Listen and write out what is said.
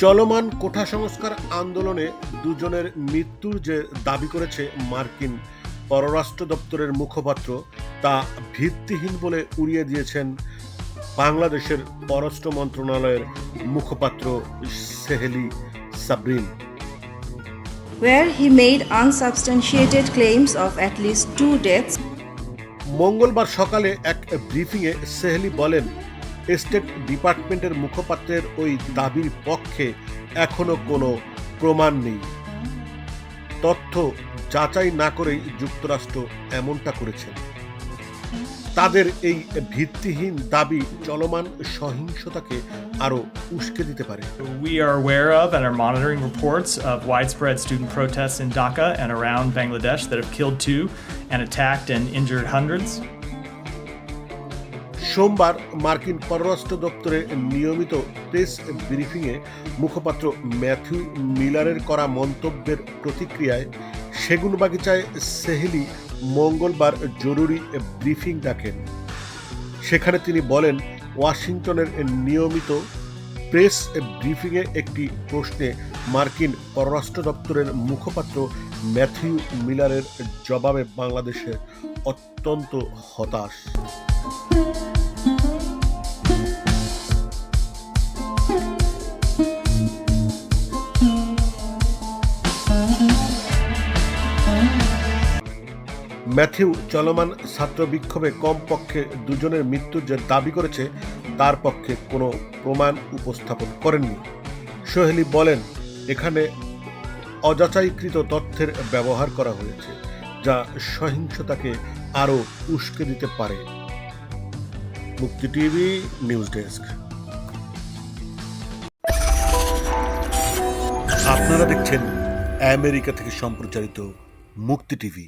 চলমান কোঠা সংস্কার আন্দোলনে দুজনের মৃত্যুর যে দাবি করেছে মার্কিন পররাষ্ট্র দপ্তরের মুখপাত্র তা ভিত্তিহীন বলে উড়িয়ে দিয়েছেন বাংলাদেশের পররাষ্ট্র মন্ত্রণালয়ের মুখপাত্র Saheli Sabrin. Where he made unsubstantiated claims of at least two deaths. মঙ্গলবার সকালে এক ব্রিফিংয়ে সেহেলি বলেন স্টেট ডিপার্টমেন্টের মুখপাত্রের ওই দাবির পক্ষে এখনও কোনো প্রমাণ নেই তথ্য যাচাই না করেই যুক্তরাষ্ট্র এমনটা করেছেন তাদের এই ভিত্তিহীন দাবি চলমান সহিংসতাকে আরও উস্কে দিতে পারে We are aware of and are monitoring reports of widespread student protests in Dhaka and around Bangladesh that have killed two and attacked and injured hundreds. সোমবার মার্কিন পররাষ্ট্র দপ্তরের নিয়মিত প্রেস ব্রিফিংয়ে মুখপাত্র ম্যাথিউ মিলারের করা মন্তব্যের প্রতিক্রিয়ায় সেগুনবাগিচায় সেহেলি মঙ্গলবার জরুরি ব্রিফিং ডাকেন। সেখানে তিনি বলেন, ওয়াশিংটনের নিয়মিত প্রেস ব্রিফিংয়ে একটি প্রশ্নে মার্কিন পররাষ্ট্র দপ্তরের মুখপাত্র ম্যাথিউ মিলারের জবাবে বাংলাদেশে অত্যন্ত হতাশ। ম্যাথিউ চলমান ছাত্র বিক্ষোভে কমপক্ষে দুজনের মৃত্যুর যে দাবি করেছে, তার পক্ষে কোনো প্রমাণ উপস্থাপন করেননি। সোহেলি বলেন, এখানে অযাচাইকৃত তথ্যের ব্যবহার করা হয়েছে, যা সহিংসতাকে আরও উস্কে দিতে পারে। মুক্তি টিভি নিউজ ডেস্ক। আপনারা দেখছেন আমেরিকা থেকে সম্প্রচারিত মুক্তি টিভি।